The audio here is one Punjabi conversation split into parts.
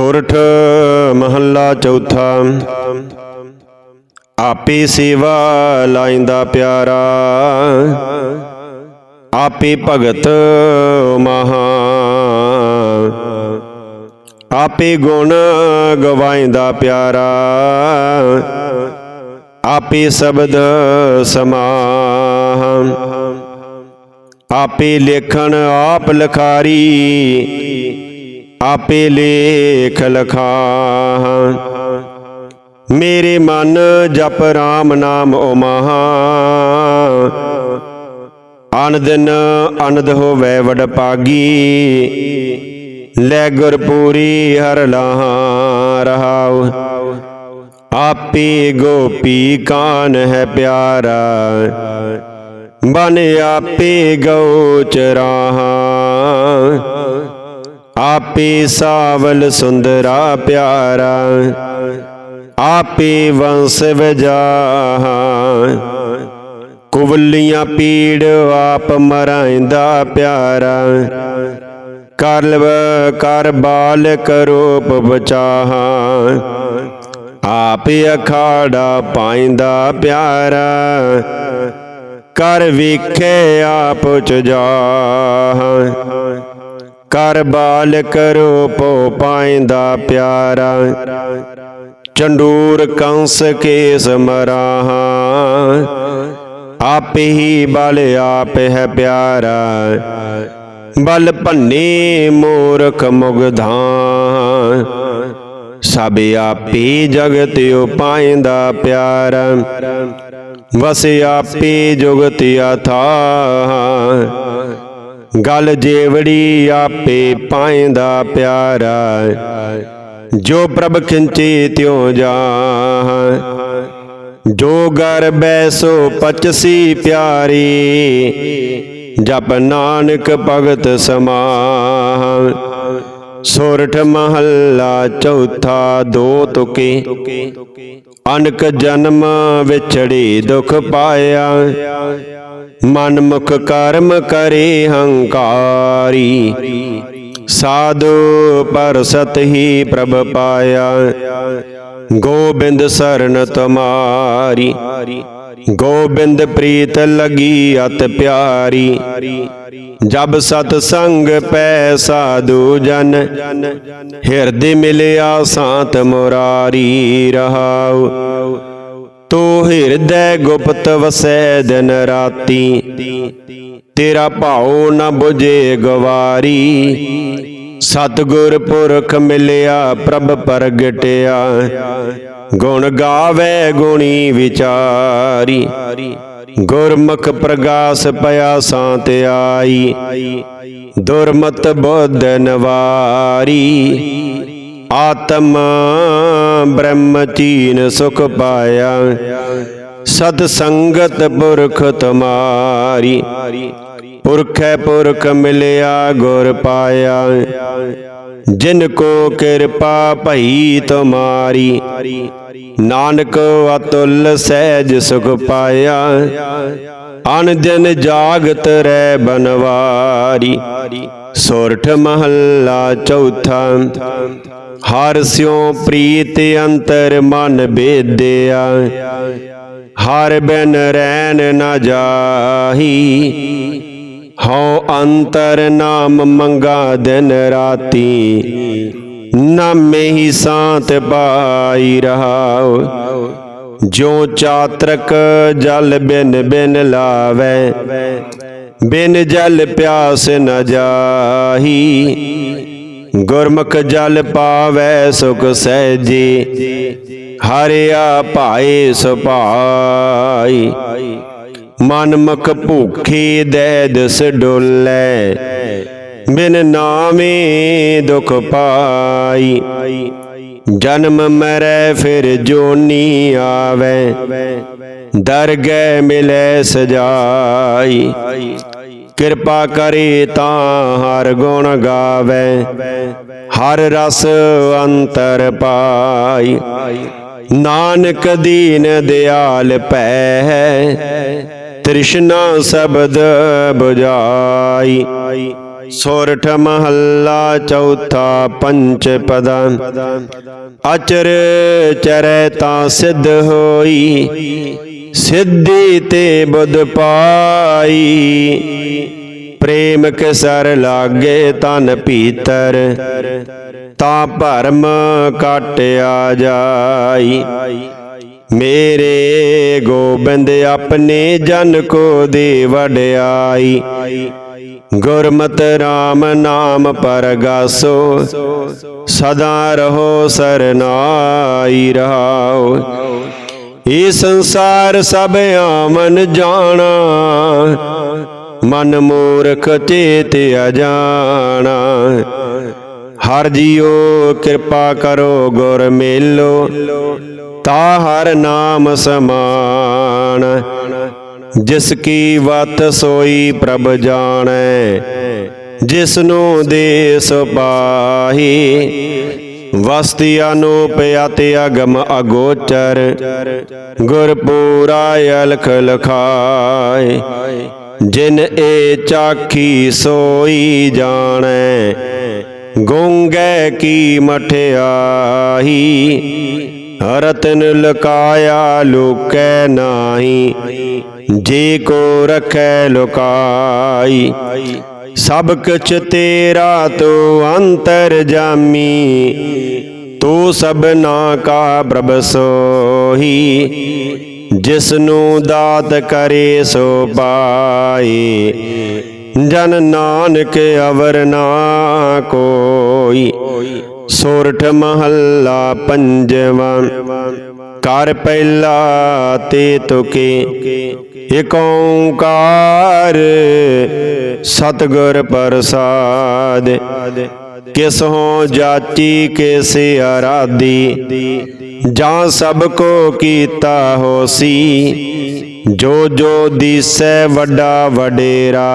ਸੋਰਠ ਮਹੱਲਾ ਚੌਥਾ। ਆਪੇ ਸੇਵਾ ਲਾਇੰਦਾ ਪਿਆਰਾ। ਆਪੇ ਭਗਤ ਮਹਾ। ਆਪੇ ਗੁਣ ਗਵਾਇੰਦਾ ਪਿਆਰਾ। ਆਪੇ ਸ਼ਬਦ ਸਮਾਹ। ਆਪੇ ਲੇਖਣ ਆਪ ਲਖਾਰੀ। ਆਪੇ ਲੇਖ ਲਖਾਹ। ਮੇਰੇ ਮਨ ਜਪ RAM ਨਾਮ ਓ ਮਹਾ ਅਨ ਦਿਨ ਅਨੰਦ ਹੋਵੇ ਵਡ ਪਾਗੀ ਲੈ ਗੁਰ ਪੂਰੀ ਹਰ ਲਾਹਾ ਰਹਾਉ। ਆਪੇ ਗੋਪੀ ਕਾਨ ਹੈ ਪਿਆਰਾ। ਬਨ ਆਪੇ ਗਉ ਚਰਾਹਾ। ਆਪੇ ਸਾਵਲ ਸੁੰਦਰਾ ਪਿਆਰਾ, ਆਪੇ ਵੰਸ ਵਜਾਹਾ। ਕੁਵਲੀਆਂ ਪੀੜ ਆਪ ਮਰਾਇੰਦਾ ਪਿਆਰਾ, ਕਰਲਵ ਕਰ ਬਾਲ ਕਰੂਪ ਬਚਾਹਾ। ਆਪ ਅਖਾੜਾ ਪਾਇੰਦਾ ਪਿਆਰਾ, ਕਰ ਵੇਖੇ ਆਪ ਚ ਚੁਜਾਹਾ ਕਰ ਬਾਲ ਕਰੂਪ ਪਾਇੰਦਾ ਪਿਆਰਾ। ਚੰਡੂਰ ਕੰਸ ਕੇਸ ਮਰਾਹਾ। ਆਪ ਹੀ ਬਲ ਆਪ ਹੈ ਪਿਆਰਾ। ਬਲ ਭੰਨੇ ਮੂਰਖ ਮੁਗਧਾਂ। ਸਭ ਆਪੇ ਜਗਤ ਉਪਾਇੰਦਾ ਪਿਆਰਾ। ਵਸ ਆਪੇ ਜੁਗਤ ਅਥਾ ਗਲ ਜੇਵੜੀ ਆਪੇ ਪਾਇੰਦਾ ਪਿਆਰਾ ਜੋ ਪ੍ਰਭ ਖਿੰਚੇ ਤਿਉ ਜਾ ਜੋ ਗਰ ਬੈਸੋ ਪਚਸੀ ਪਿਆਰੀ, ਜਪ ਨਾਨਕ ਭਗਤ ਸਮਾਹ। ਸੋਰਠ ਮਹੱਲਾ ਚੌਥਾ ਦੋ ਤੁਕੇ, ਅਨਕ ਜਨਮ ਵਿਛੜੀ ਦੁਖ ਪਾਇਆ। ਮਨ ਮੁਖ ਕਰਮ ਕਰੇ ਹੰਕਾਰੀ। ਸਾਧੂ ਪਰ ਸਤ ਹੀ ਪ੍ਰਭ ਪਾਇਆ। ਗੋਬਿੰਦ ਸਰਨ ਤੁਮਾਰੀ। ਗੋਬਿੰਦ ਪ੍ਰੀਤ ਲਗੀ ਅਤ ਪਿਆਰੀ। ਜਬ ਸਤ ਸੰਗ ਪੈ ਸਾਧੂ ਜਨ। ਹਿਰਦੇ ਮਿਲਿਆ ਸਾਤ ਮੁਰਾਰੀ ਰਹਾਉ। ਤੋ ਹਿਰਦੈ ਗੁਪਤ ਵਸੈ ਦਿਨ ਰਾਤੀ। ਤੇਰਾ ਭਾਉ ਨ 부ਝੇ ਗਵਾਰੀ। ਸਤਗੁਰ ਪੁਰਖ ਮਿਲਿਆ, ਪ੍ਰਭ ਪ੍ਰਗਟਿਆ। ਗੁਣ ਗਾਵੇ ਗੁਣੀ ਵਿਚਾਰੀ। ਗੁਰਮੁਖ ਪ੍ਰਗਾਸ ਪਿਆ ਸਾਤ ਆਈ। ਦੁਰਮਤ ਬੁੱਧ ਨਵਾਰੀ। ਆਤਮ ਬ੍ਰਹਮ ਚੀਨ ਸੁਖ ਪਾਇਆ। ਸਤ ਸੰਗਤ ਪੁਰਖ ਤੁਮਾਰੀ। ਪੁਰਖੈ ਪੁਰਖ ਮਿਲਿਆ ਗੁਰ ਪਾਇਆ। ਜਿਨ ਕੋ ਕਿਰਪਾ ਭਈ ਤੁਮਾਰੀ। ਨਾਨਕ ਅਤੁਲ ਸਹਿਜ ਸੁਖ ਪਾਇਆ। ਅਨ ਦਿਨ ਜਾਗਤ ਰਹਿ ਬਨਵਾਰੀ। ਸੋਰਠ ਮਹੱਲਾ ਚੌਥਾ। ਹਰ ਸਿਉ ਪ੍ਰੀਤ ਅੰਤਰ ਮਨ ਬੇਦਿਆ, ਹਰ ਬਿਨ ਰਹਿਨ ਨਾ ਜਾਹੀ। ਹਉ ਅੰਤਰ ਨਾਮ ਮੰਗਾ ਦਿਨ ਰਾਤੀ, ਨਾਮੇ ਹੀ ਸਾਤ ਪਾਈ ਰਹਾਉ। ਜੋ ਚਾਤਰਕ ਜਲ ਬਿਨ ਬਿਨ ਲਾਵੇ, ਬਿਨ ਜਲ ਪਿਆਸ ਨ ਜਾਹੀ। ਗੁਰਮੁਖ ਜਲ ਪਾਵੈ ਸੁਖ ਸਹਿਜੀ, ਹਰਿਆ ਭਾਏ ਸੁਭਾਈ। ਮਨਮੁਖ ਮੁਖ ਭੂਖੇ ਦੇ ਦਸ ਡੋਲੇ, ਬਿਨ ਨਾਮੇ ਦੁਖ ਪਾਈ। ਜਨਮ ਮਰੈ ਫਿਰ ਜੋਨੀ ਆਵੇ, ਦਰਗਹਿ ਮਿਲੇ ਸਜਾਈ। ਕਿਰਪਾ ਕਰੇ ਤਾਂ ਹਰ ਗੁਣ ਗਾਵੇ। ਹਰ ਰਸ ਅੰਤਰ ਪਾਈ। ਨਾਨਕ ਦੀਨ ਦਿਆਲ ਪੈ ਤ੍ਰਿਸ਼ਨਾ ਸ਼ਬਦ 부ਜਾਈ ਸੋਰਠ ਮਹੱਲਾ ਚੌਥਾ ਪੰਚ ਪਦਾ। ਅਚਰ ਚਰੈ ਤਾਂ ਸਿੱਧ ਹੋਈ। ਸਿੱਧੀ ਤੇ ਬੁੱਧ ਪਾਈ। ਪ੍ਰੇਮ ਕੇ ਸਰ ਲਾਗੇ ਤਨ ਭੀਤਰ, ਤਾਂ ਭਰਮ ਕਾਟਿਆ ਜਾਈ। ਮੇਰੇ ਗੋਬਿੰਦ ਆਪਣੇ ਜਨ ਕੋ ਦੇ ਵਡਿਆਈ। ਗੁਰਮਤ RAM ਨਾਮ ਪਰਗਾਸੋ, ਸਦਾ ਰਹੋ ਸਰਨਾਈ ਰਹਾਓ। ਇਹ ਸੰਸਾਰ ਸਭ ਆਮਨ ਜਾਣਾ, ਮਨ ਮੂਰਖ ਚੇਤ ਅਜਾਣਾ। ਹਰ ਜੀਓ ਕਿਰਪਾ ਕਰੋ, ਗੁਰ ਮੇਲੋ, ਤਾ ਹਰ ਨਾਮ ਸਮਾਨ। ਜਿਸ ਕੀ ਵਤ ਸੋਈ ਪ੍ਰਭ ਜਾਣੈ ਜਿਸ ਨੂੰ ਦੇ ਸੁਪਾਹੀ ਵਸਤੀ ਅਨੂਪ ਅਤਿ ਅਗਮ ਅਗੋਚਰ ਗੁਰ ਪੂਰਾ ਅਲਖ ਲਖਾਏ। ਜਿਨ ਏ ਚਾਖੀ ਸੋਈ ਜਾਣੈ, ਗੁੰਗੈ ਕੀ ਮਠਿਆਈ। ਰਤਨ ਲੁਕਾਇਆ ਲੁਕੈ ਨਾਹੀ, ਜੇ ਕੋ ਰਖੈ ਲੁਕਾਈ। ਸਭ ਕੁਛ ਤੇਰਾ ਤੂੰ ਅੰਤਰ ਜਾਮੀ, ਤੂੰ ਸਭਨਾ ਕਾ ਪ੍ਰਭ ਸੋਹੀ ਜਿਸ ਨੂੰ ਦਾਤ ਕਰੇ ਸੋ ਪਾਏ। ਜਨ ਨਾਨਕ ਅਵਰ ਨਾ ਕੋਈ, ਸੋਰਠ ਮਹੱਲਾ ਪੰਜਵਾਂ ਕਰ ਪਹਿਲਾ ਤੇ ਤੁਕੇ ਇਕ ਓੰਕਾਰ ਸਤਿਗੁਰ ਪ੍ਰਸਾਦ, ਕਿਸ ਹੋ ਜਾਚੀ ਕਿਸ ਆਰਾਦੀ ਜਾਂ ਸਭ ਕੋ ਕੀਤਾ ਹੋਸੀ, ਜੋ ਜੋ ਦੀਸੈ ਵੱਡਾ ਵਡੇਰਾ,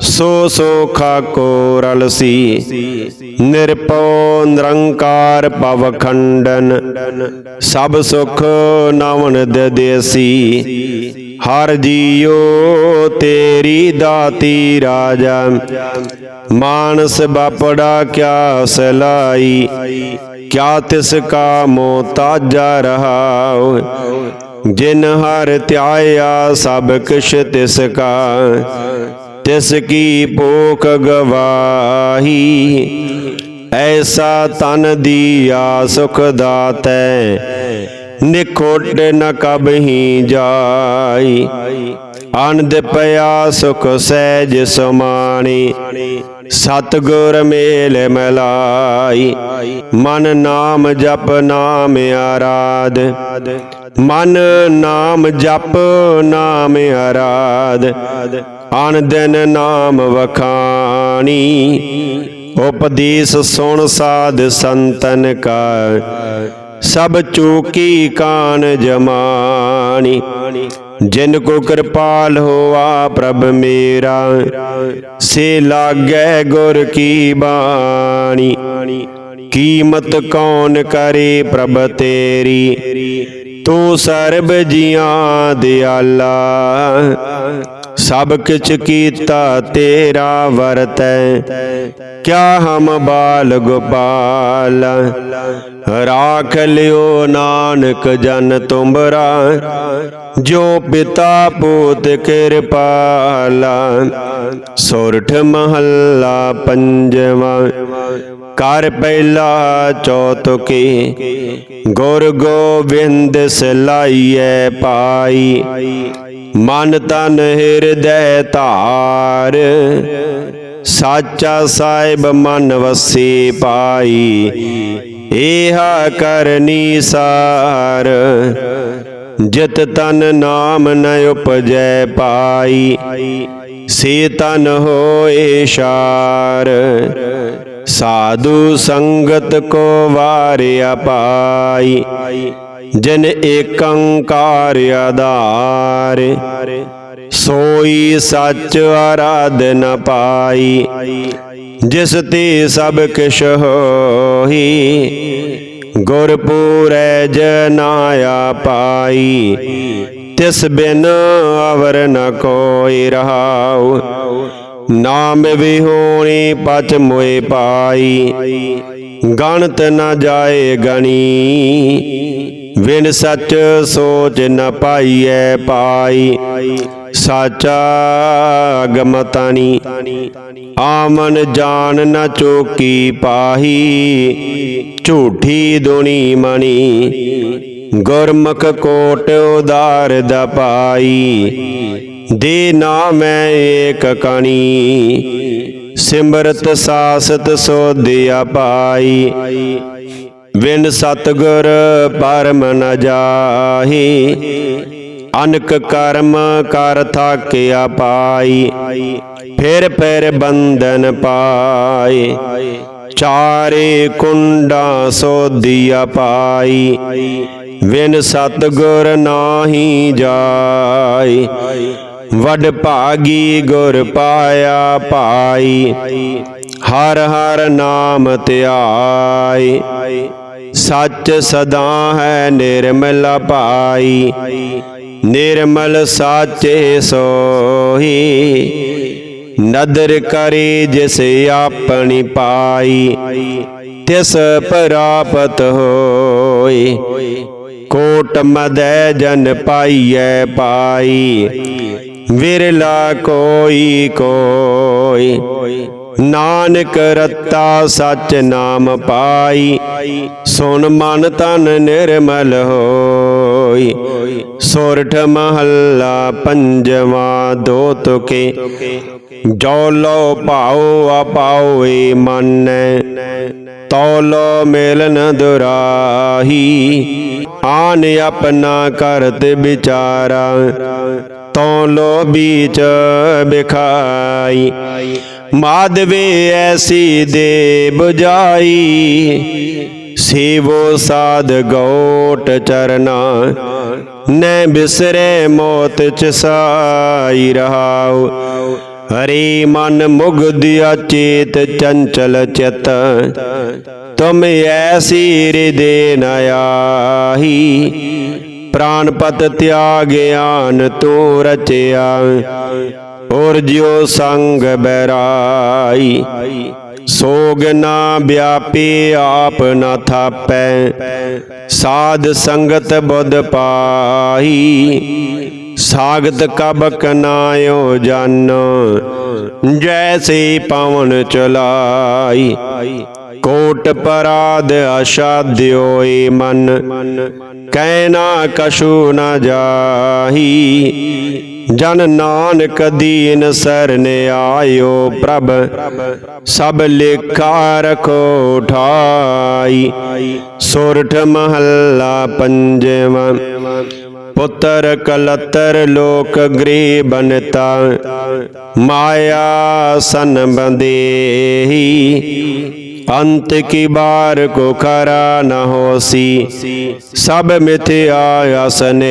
ਸੋ ਸੋ ਖਾਕੋ ਰਲਸੀ ਨਿਰਪਉ ਨਿਰੰਕਾਰ ਪਵ ਖੰਡਨ, ਸਭ ਸੁਖ ਨਵਨ ਦੇਸੀ। ਹਰ ਜੀਓ ਤੇਰੀ ਦਾਤੀ ਰਾਜਾ। ਮਾਨਸ ਬਾਪੜਾ ਕਿਆ ਸਲਾਈ। ਕਿਆ ਤਿਸ ਕਾ ਮੋਤਾਜਾ ਰਹਾਉ। ਜਿਨ ਹਰ ਧਿਆਇਆ ਸਭ ਕਿਛ ਤਿਸ ਕਾ। ਤਿਸ ਕੀ ਪੋਖ ਗਵਾਹੀ। ਐਸਾ ਤਨ ਦੀਆ ਸੁਖ ਦਾਤੈ। ਨਿਖੋਟ ਨ ਕਬਹੀ ਜਾਈ। ਆਨੰਦ ਪਿਆ ਸੁਖ ਸਹਿਜ ਸਮਾਣੀ। ਸਤਗੁਰ ਮੇਲ ਮਲਾਈ। ਮਨ ਨਾਮ ਜਪ ਨਾਮ ਆਰਾਧ। ਮਨ ਨਾਮ ਜਪ ਨਾਮ ਆਰਾਧ। ਅਨ ਦਿਨ ਨਾਮ ਵਖਾਣੀ। ਉਪਦੇਸ਼ ਸੁਣ ਸਾਧ ਸੰਤਨ ਕਾ ਸਭ ਚੂਕੀ ਕਾਨ ਜਮਾਨੀ, ਜਿਨ ਕੋ ਕਿਰਪਾਲ ਹੋਆ ਪ੍ਰਭ ਮੇਰਾ, ਸੇ ਲਾਗੈ ਗੁਰ ਕੀ ਬਾਣੀ, ਕੀਮਤ ਕੌਣ ਕਰੇ ਪ੍ਰਭ ਤੇਰੀ, ਤੂੰ ਸਰਬ ਜੀਆਂ ਦਿਆਲਾ। ਸਭ ਕਿਛ ਕੀਤਾ ਤੇਰਾ ਵਰਤੈ ਕਿਆ ਹਮ ਬਾਲ ਗੋਪਾਲ? ਰਾਖ ਲਿਓ ਨਾਨਕ ਜਨ ਤੁਮਰਾ ਜੋ ਪਿਤਾ ਪੂਤ ਕਿਰਪਾਲਾ। ਸੁਰਠ ਮਹੱਲਾ ਪੰਜਵਾਂ। ਕਰ ਪਹਿਲਾ ਚੌਤੁਕੀ ਗੁਰ ਗੋਬਿੰਦ ਸਲਾਈਐ ਪਾਈ। ਮਨ ਤਨ ਹਿਰਦੈ ਧਾਰ। ਸਾਚਾ ਸਾਹਿਬ ਮਨ ਵਸੀ ਪਾਈ, ਏਹਾ ਕਰਨੀ ਸਾਰ। ਜਿਤ ਤਨ ਨਾਮ ਨ ਉਪਜੈ ਪਾਈ, ਸੇ ਤਨ ਹੋਏ ਸ਼ਾਰ। ਸਾਧੂ ਸੰਗਤ ਕੋ ਵਾਰਿਆ ਪਾਈ ਜਿਨ ਏਕੰਕਾਰ ਆਧਾਰ, ਸੋਈ ਸੱਚ ਆਰਾਧਨ ਪਾਈ, ਜਿਸ ਤੇ ਸਭ ਕਿਛ ਹੋਈ, ਗੁਰਪੂਰੈ ਜਨਾਇਆ ਪਾਈ, ਤਿਸ ਬਿਨ ਅਵਰ ਨ ਕੋਈ ਰਹਾਉ, ਨਾਮ ਵਿਹੋਣੀ ਪਚ ਮੋਏ ਪਾਈ, ਗਣਤ ਨ ਜਾਏ ਗਣੀ ਵਿਨ ਸੱਚ ਸੋਚ ਨ ਪਾਈਐ ਪਾਈ। ਸਾਚਾ ਗਮਤਾਨੀ ਆਮਨ ਜਾਣ ਨ ਚੋਕੀ ਪਾਹੀ। ਝੂਠੀ ਦੁਨੀ ਮਣੀ। ਗੁਰਮੁਖ ਕੋਟ ਉਦਾਰ ਦ ਪਾਈ। ਦੇ ਨਾਮੈ ਏਕ ਕਣੀ। ਸਿਮਰਤ ਸਾਸਤ ਸੋਧਿਆ ਪਾਈ। ਵਿਨ ਸਤਗੁਰ ਪਰਮ ਨ ਜਾਹੀ। ਅਨਕ ਕਰਮ ਕਰ ਥਾਕਿਆ ਪਾਈ। ਫਿਰ ਫਿਰ ਬੰਧਨ ਪਾਏ ਚਾਰੇ ਕੁੰਡਾ ਸੋਧਿਆ ਪਾਈ। ਵਿਨ ਸਤਗੁਰ ਨਾਹੀ ਜਾਈ। ਵਡ ਭਾਗੀ ਗੁਰ ਪਾਇਆ ਪਾਈ। ਹਰ ਹਰ ਨਾਮ ਧਿਆਈ। ਸੱਚ ਸਦਾ ਹੈ, ਨਿਰਮਲ ਪਾਈ ਨਿਰਮਲ ਸਾਚੇ ਸੋਹੀ। ਨਦਰ ਕਰੇ ਜਿਸ ਆਪਣੀ ਪਾਈ, ਤਿਸ ਪ੍ਰਾਪਤ ਹੋਏ ਕੋਟ ਮਦੈ ਜਨ ਪਾਈਐ ਪਾਈ, ਵਿਰਲਾ ਕੋਈ ਕੋਈ। ਨਾਨਕ ਰਤਾ ਸਚ ਨਾਮ ਪਾਈ ਸੁਨ ਮਨ ਤਨ ਨਿਰਮਲ ਹੋਈ। ਸੋਰਠ ਮਹੱਲਾ ਪੰਜਵਾ ਦੋ ਤੁਕੇ ਜੋ ਲੋ ਭਾਉ ਆਪਾਉ ਏ ਮਨੈ। ਤੌਲੋ ਮਿਲਨ ਦੁਰਾਹੀ, ਆਨ ਆਪਣਾ ਕਰਤ ਵਿਚਾਰਾ। ਤੌਲੋ ਬੀਚ ਬਿਖਾਈ, ਮਾਧਵੇ ਐਸੀ ਦੇ 부ਜਾਈ। ਸੇਵੋ ਸਾਧ ਗੋਟ ਚਰਨਾ, ਨੈ ਬਿਸਰੇ ਮੋਤ ਚ ਸਾਈ ਰਹਾਉ। ਹਰੀ ਮਨ ਮੁਗਦਿਆ ਚੇਤ ਚੰਚਲ ਚਿਤ। ਤੁਮ ਐਸੀ ਹਿਰਦੇ ਨ ਆਹੀ। ਪ੍ਰਾਨਪਤ ਤਿਆਗਿਆਨ ਤੋ ਰਚਿਆ। ਔਰ ਜਿਉ ਸੰਗ ਬੈਰਾਈ। ਸੋਗ ਨਾ ਵਿਆਪੀ ਆਪ ਨਾ ਥਾਪੈ। ਸਾਧ ਸੰਗਤ ਬੁੱਧ ਪਾਹੀ। ਸਾਗਤ ਕਬ ਨਾਇਓ ਜਨ, ਜੈਸੇ ਪਵਨ ਚਲਾਈ। ਕੋਟ ਪਰਾਦ ਅਸ਼ਾਦਿਓਏ ਮਨ ਕਹਿਣਾ ਕਛੂ ਨ ਜਾਹੀ। ਜਨ ਨਾਨਕ ਦੀਨ ਸਰਨ ਆਇਓ ਪ੍ਰਭ, ਸਭ ਲੇਖਾ ਰਖੋ ਠਾਈ ਸੋਰਠ ਮਹੱਲਾ ਪੰਜਵਾਂ ਪੁੱਤਰ ਕਲਤਰ ਲੋਕ ਗ੍ਰੇ ਬਨਤਾ ਮਾਇਆ ਸਨ ਬੰਦੇਹੀ ਅੰਤ ਕੀ ਬਾਰ ਕੋ ਖਰਾ ਨ ਹੋਸੀ, ਸਭ ਮਿਥਿਆ ਆਸਨੇ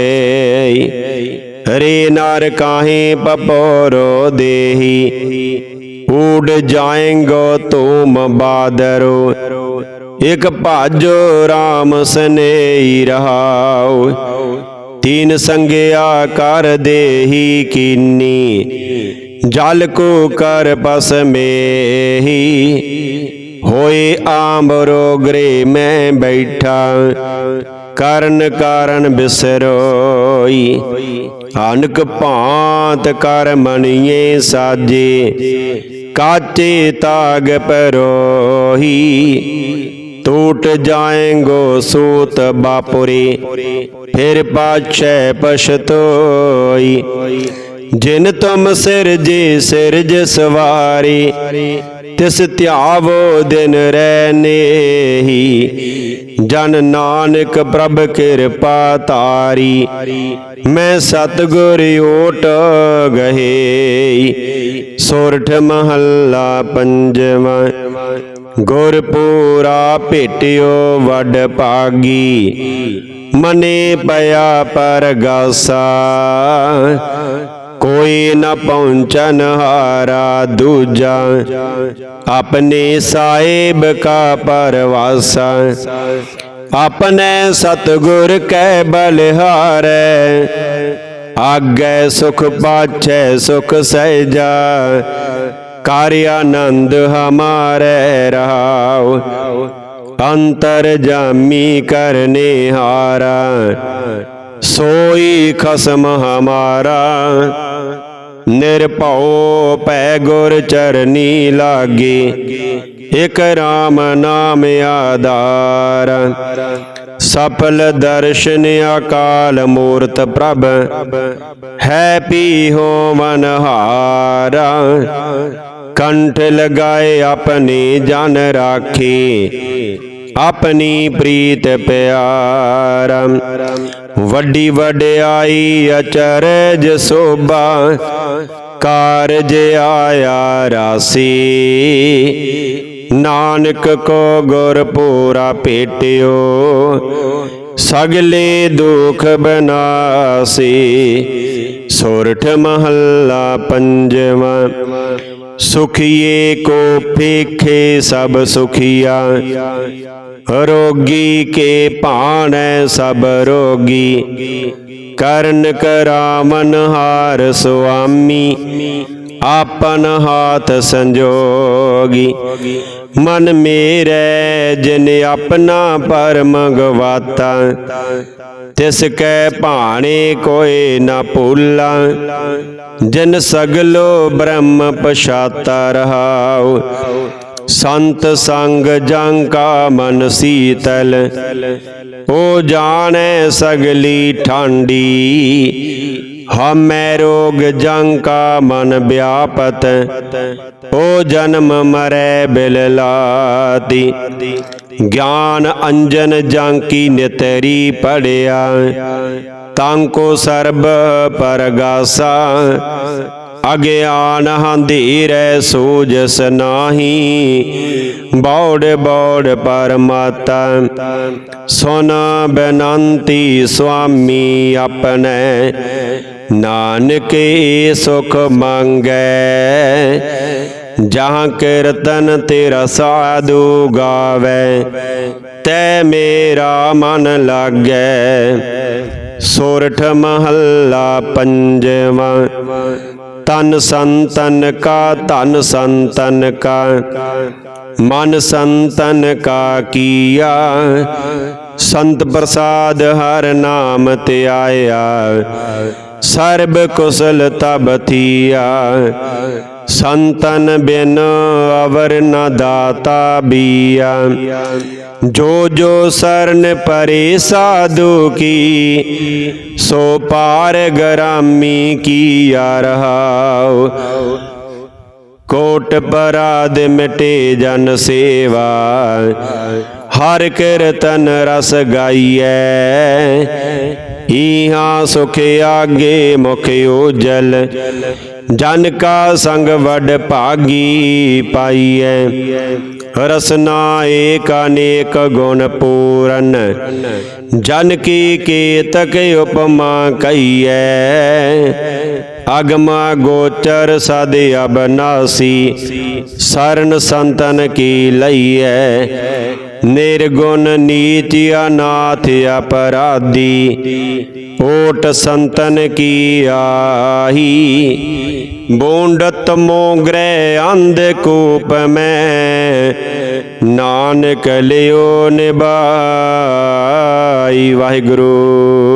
ਰੇ ਨਰ ਕਾਹੇ ਪਪੋਰੋ ਦੇਹੀ ਊਡ ਜਾਏਂਗੋ ਤੁਮ ਬਾਦਰੋ। ਇਕ ਭਾਜੋ RAM ਸਨੇਈ ਰਹਾਉ ਤੀਨ ਸੰਗਿਆ ਕਰ ਦੇਹੀ ਕੀਨੀ, ਜਲ ਕੋ ਕਰ ਪਸ ਮੇਹੀ। ਹੋਏ ਆਂਬਰੋ ਗਰੇ ਮੈਂ ਬੈਠਾ, ਕਰਨ ਕਾਰਨ ਬਿਸਰੋਈ। ਅਨਕ ਭਾਂਤ ਕਰ ਮਣੀਏ ਸਾਜੇ, ਕਾਚੇ ਤਾਗ ਪਰੋਹੀ। ਟੂਟ ਜਾਏਂਗੋ ਸੂਤ ਬਾਪੁਰੇ, ਫਿਰ ਪਾਛੈ ਪਛਤੋਈ। ਜਿਨ ਤੁਮ ਸਿਰਜੇ ਸਿਰਜ ਸਵਾਰੀ, ਤਿਸ ਧਿਆਵੋ ਦਿਨ ਰਹਿਨੇਹੀ ਜਨ ਨਾਨਕ ਪ੍ਰਭ ਕਿਰਪਾ ਤਾਰੀ ਮੈਂ ਸਤਗੁਰ ਓਟ ਗਹੇ ਸੋਰਠ ਮਹੱਲਾ ਪੰਜਵਾਂ ਗੁਰਪੂਰਾ ਭੇਟਿਓ ਵੱਡ ਭਾਗੀ। ਮਨੇ ਪਿਆ ਪਰਗਾਸਾ। ਕੋਈ ਨ ਪਹੁੰਚਨ ਹਾਰਾ ਦੂਜਾ। ਆਪਣੇ ਸਾਹਿਬ ਕਾ ਪਰਵਾਸਾ। ਆਪਣੇ ਸਤਗੁਰ ਕੈ ਬਲਿਹਾਰੈ ਆਗੇ ਸੁਖ ਪਾਛੈ ਸੁਖ ਸਹਿਜਾ। ਕਰ ਆਨੰਦ ਹਮਾਰੇ ਰਹਾਉ ਅੰਤਰ ਜਾਮੀ ਕਰਨੇ ਹਾਰਾ ਸੋਈ ਖਸਮ ਹਮਾਰਾ ਨਿਰਭਉ ਪੈ ਗੁਰ ਚਰਨੀ ਲਾਗੀ ਇਕ RAM ਨਾਮ ਆਧਾਰ ਸਫਲ ਦਰਸ਼ਨ ਅਕਾਲ ਮੂਰਤ ਪ੍ਰਭ ਹੈ ਪੀ ਹੋ ਮਨਹਾਰਾ ਕੰਠ ਲਗਾਏ ਆਪਣੀ ਜਨ ਰਾਖੀ, ਆਪਣੀ ਪ੍ਰੀਤ ਪਿਆਰ। ਵੱਡੀ ਵਡਿਆਈ ਅਚਰਜ ਸੋਭਾ, ਕਾਰਜ ਆਇਆ ਰਾਸੀ। ਨਾਨਕ ਕੋ ਗੁਰ ਪੂਰਾ ਭੇਟਿਓ ਸਗਲੇ ਦੁਖ ਬਨਾਸੀ। ਸੋਰਠ ਮਹੱਲਾ ਪੰਜਵਾਂ ਸੁਖੀਏ ਕੋ ਫੇਖੇ ਸਭ ਸੁਖੀਆ। ਰੋਗੀ ਕੇ ਭਾਣੈ ਸਭ ਰੋਗੀ। ਕਰਨ ਕਰਾਮਨ ਹਾਰ ਸੁਆਮੀ। ਆਪਨ ਹਾਥ ਸੰਜੋਗੀ। ਮਨ ਮੇਰੇ ਜਿਨ ਆਪਣਾ ਪਰਮ ਗਵਾਤਾ। ਤਿਸ ਕੈ ਭਾਣੇ ਕੋਏ ਨਾ ਭੂਲਾ। ਜਨ ਸਗਲੋ ਬ੍ਰਹਮ ਪਛਾਤਾ ਰਹਾਉ। ਸੰਤ ਸੰਗ ਜੰ ਕਾ ਮਨ ਸੀਤਲ। ਉਹ ਜਾਣੈ ਸਗਲੀ ਠਾਂਡੀ। ਹਮੈ ਰੋਗ ਜੰ ਕਾ ਮਨ ਵਿਆਪਤ। ਉਹ ਜਨਮ ਮਰੈ ਬਿਲਲਾਤੀ। ਗਿਆਨ ਅੰਜਨ ਜਾਂ ਕੀ ਨਿਤਰੀ ਪੜਿਆ। ਤਾਂ ਕੋ ਸਰਬ ਪਰਗਾਸਾ ਅਗਿਆਨ ਹੰਧੀਰੈ ਸੂਜਸ ਨਾਹੀ ਬੌੜ ਬੌੜ ਪਰਮਾਤਾ ਸੁਨ ਬੇਨੰਤੀ ਸੁਆਮੀ ਆਪਣੇ ਨਾਨਕੇ ਸੁਖ ਮੰਗੈ ਜਹਾਂ ਕੀਰਤਨ ਤੇਰਾ ਸਾਧੂ ਗਾਵੇ ਤੈ ਮੇਰਾ ਮਨ ਲਾਗੈ ਸੋਰਠ ਮਹੱਲਾ ਪੰਜਵਾਂ। ਤਨ ਸੰਤਨ ਕਾ, ਧਨ ਸੰਤਨ ਕਾ, ਮਨ ਸੰਤਨ ਕਾ ਕੀਆ। ਸੰਤ ਪ੍ਰਸਾਦ ਹਰ ਨਾਮ ਧਿਆਇਆ ਸਰਬ ਕੁਸਲ ਤਬ ਥੀਆ। ਸੰਤਨ ਬਿਨ ਅਵਰ ਨ ਦਾਤਾ ਬੀਆ। ਜੋ ਜੋ ਸਰਨ ਪਰੇ ਸਾਧੂ ਕੀ, ਸੋ ਪਾਰ ਗਰਾਮੀ ਕੀਆ ਰਹਾਉ ਕੋਟ ਪਰਾਦ ਮਿਟੇ ਜਨ ਸੇਵਾ, ਹਰ ਕੀਰਤਨ ਰਸ ਗਾਈਐ। ਈਹਾਂ ਸੁਖ ਆਗੇ ਮੁਖ ਉਜਲ ਜਨ ਕਾ ਸੰਗ ਵਡ ਭਾਗੀ ਪਾਈਐ। ਰਸਨਾ ਏਕ ਅਨੇਕ ਗੁਣ ਪੂਰਨ। ਜਨ ਕੀ ਕੀਤਕ ਉਪਮਾ ਕਈਐ ਅਗਮਾ ਗੋਚਰ ਸਦ ਅਬਨਾਸੀ ਸਰਨ ਸੰਤਨ ਕੀ ਲਈਐ। ਨਿਰਗੁਣ ਨੀਚ ਅਨਾਥ ਅਪਰਾਧੀ, ਓਟ ਸੰਤਨ ਕੀ ਆਹੀ? ਬੋਂਡਤ ਮੋਗਰੇ ਅੰਧ ਕੂਪ ਮੈਂ, ਨਾਨਕ ਲਿਓ ਨਿਬਾਈ ਵਾਹਿਗੁਰੂ।